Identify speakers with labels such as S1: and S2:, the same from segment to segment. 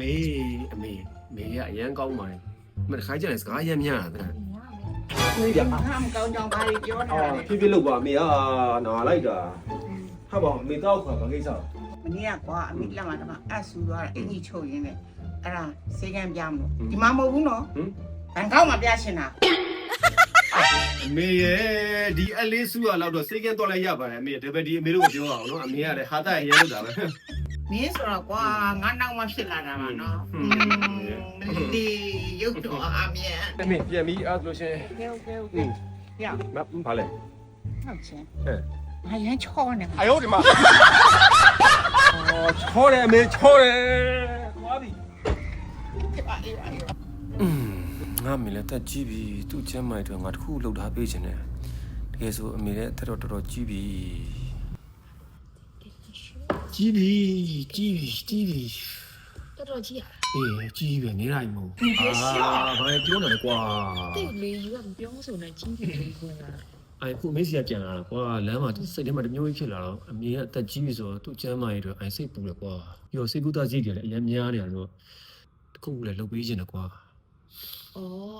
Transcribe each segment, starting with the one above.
S1: မေအမေအမေကအရန်ကောင်းပါတယ်မတခါကျရင်စကားရမ်းများတာတဲ့
S2: နေပြ
S3: ငါမကောင်းကြောင်ဘာတွေပြောနေ
S2: အော်
S3: လဲ
S2: ဖြည်းဖြည်းလုပ်ပါအမေကနာလိုက်တာဟာပါအမေတော့ခွာဘာကိစ္စ
S3: မနေ့ကကွာအမိလက်မှာတမအဆူသွားတာအင်ကြီးချုပ်ရင်းနဲ့အဲ့ဒါစေကံပြမလို့ဒီမှာမဟုတ်ဘူးနော်ဘန်ကောက်မှာပြရှင်တာ
S1: အမေရဲ့ဒီအလေးစုရလောက်တော့စေကန်းတော့လိုက်ရပါတယ်အမေတပည့်ဒီအမေတို့ကိုပြောအောင်နော်အမေကလည်းဟာတာရန်လို့တာပဲ
S3: မင်းဆိုတော့ကွာငါနောက်မှဖြစ်လာတာပါနော်ဒီရုပ်တော်အမြဲ။
S1: နေပြန်ပြီးအားလို့ရှင်
S3: OK OK OK ရအောင်
S1: မဘာလဲ
S3: နောက်ချင်း။
S1: ဟဲ့
S3: ငါရမ်းချောနေမှာ
S1: 哎呦我的妈！哦，错了没错了，
S3: 瓜逼！
S4: อืมငါအမေလည်းတက်ကြည့်ပြီသူ့ကျမ်းမိုက်တွေငါတစ်ခုလောက်ထားပေးခြင်းနဲ့တကယ်ဆိုအမေလည်းတက်တော့တော်တော်ကြည့်ပြီ
S1: ကြီးပြီကြီးပြီကြီးပြီ
S5: တော်တော်ကြီးရတာ
S1: အေးကြီးပဲနေလိုက်မဟုတ်ဘူးအာဘာလဲပြောနေလဲကွာ
S5: တိတ်လေယူကမပြောဆိုနဲ့ကြီးပြီလေကွာ
S1: အဲ့ခုမေ့စီကပြန်လာတာကွာလမ်းမှာသူစိတ်ထဲမှာတမျိုးကြီးဖြစ်လာတော့အမေကအသက်ကြီးပြီဆိုတော့သူ့ကျမ်းမာရေးတော့အဲ့စိတ်ပူတယ်ကွာပြီးတော့စိတ်ကူးသားကြီးတယ်လည်းအများများနေရတော့တခုခုလည်းလှုပ်ပေးခြင်းတယ်ကွာ
S5: ဩ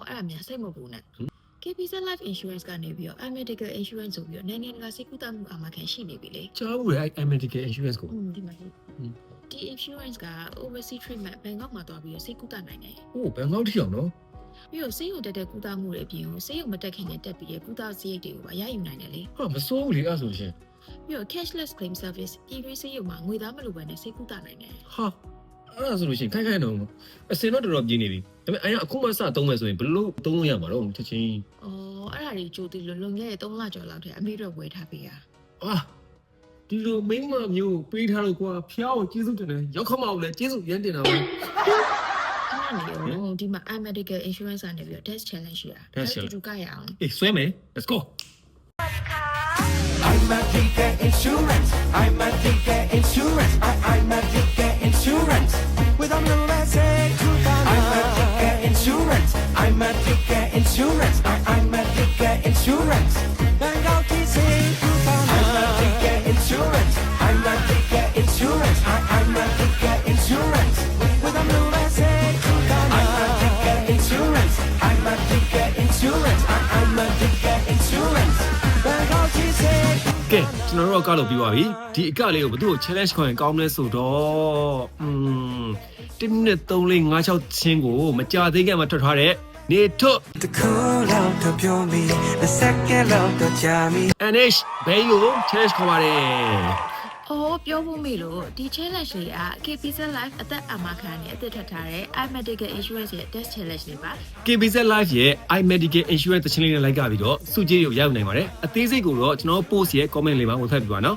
S5: အဲ့ဒါမြန်စိတ်မပူနဲ့ KPZ Life Insurance ကနေပြီးတော့ Medical Insurance ဆိုပြီးတော့နိုင်ငံတကာစိတ်ကူးတမှုအာမခံရှိနေပြီလေ
S1: ကြားဘူးလေအဲ့ medical insurance ကို
S5: อืมဒီမှာဒီ insurance က overseas treatment ဘန်ကောက်မှာသွားပြီးတော့စိတ်ကူးတနိုင်တယ်
S1: ဟိုဘန်ကောက်ထိအောင်နော်
S5: ပြီးတော့ဆေးရုံတက်တဲ့ကုသမှုတွေအပြင်ကိုဆေးရုံမတက်ခင်နဲ့တက်ပြီးရကုသစရိတ်တွေကိုပါရယူနိုင်တယ်လေ
S1: ဟာမစိုးဘူးလေအဲ့ဆိုရှင်
S5: ပြီးတော့ cashless claim service ပြည်တွင်းဆေးရုံမှာငွေသားမလိုဘဲနဲ့စိတ်ကူးတနိုင်တယ်
S1: ဟာ အဲ့ဒါဆိုလို့ရှိရင်ခိုင်ခိုင်တော့အစင်တော့တော်တော်ပြင်းနေပြီဒါပေမဲ့အဲ့ဒါအခုမှစသုံးမယ်ဆိုရင်ဘယ်လိုသုံးလို့ရမှာတော့ချက်ချင်း။
S5: အော်အဲ့ဒါတွေကြိုတည်လွန်လွန်ခဲ့တဲ့3လကျော်လောက်တည်းအမေတို့ဝယ်ထားပေးရ။
S1: အာဒီလိုမိန်းမမျိုးပေးထားလို့ကွာဖျားကိုကျေးဇူးတင်တယ်ရောက်ခမအောင်လဲကျေးဇူးရမ်းတင်တာပါ
S5: အဲ့ဒါနေရောဒီမှာ i medical insurance ကနေပြီးတော့ test challenge ရှိတာ
S1: Test
S5: တူတူကရအောင်
S1: အေးဆွဲမယ် let's go
S6: I'm a Insurance. I, I'm a Giga Insurance. With a little essay to I'm a Giga Insurance. I'm a Giga Insurance. I, I'm a Giga Insurance. Bang out easy.
S1: ကဲကျွန်တော်တို့ကလို့ပြီးပါပြီဒီအကလေးကိုဘယ်သူ့ကို challenge ခေါ်ရင်ကောင်းမလဲဆိုတော့อืม1မိနစ်3လေး5 6ချင်းကိုမကြသေးခင်မှာထွက်ထားတဲ့နေထွတ်
S6: The cool out of your me, the second out of Jamie.
S1: NH ဘယ်လို challenge ခေါ်ပါတယ်။
S5: အော်ပြောဖို့မေလို့ဒီ challenge လေးက KPZ Life အသက်အမခံနဲ့အသက်ထပ်ထားတဲ့ i medical insurance ရဲ့ test challenge လေးပါ
S1: KBZ Live ရဲ့ iMedical Insurance တချင်လေးနဲ့လိုက်ကြပြီးတော့စုကြည်ကိုရောက်နိုင်ပါတယ်အသေးစိတ်ကိုတော့ကျွန်တော် post ရဲ့ comment လေးမှာဝင်ဖတ်ပြပါနော်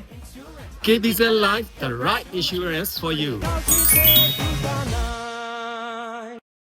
S1: KBZ Live the right insurance for you
S6: Out easy,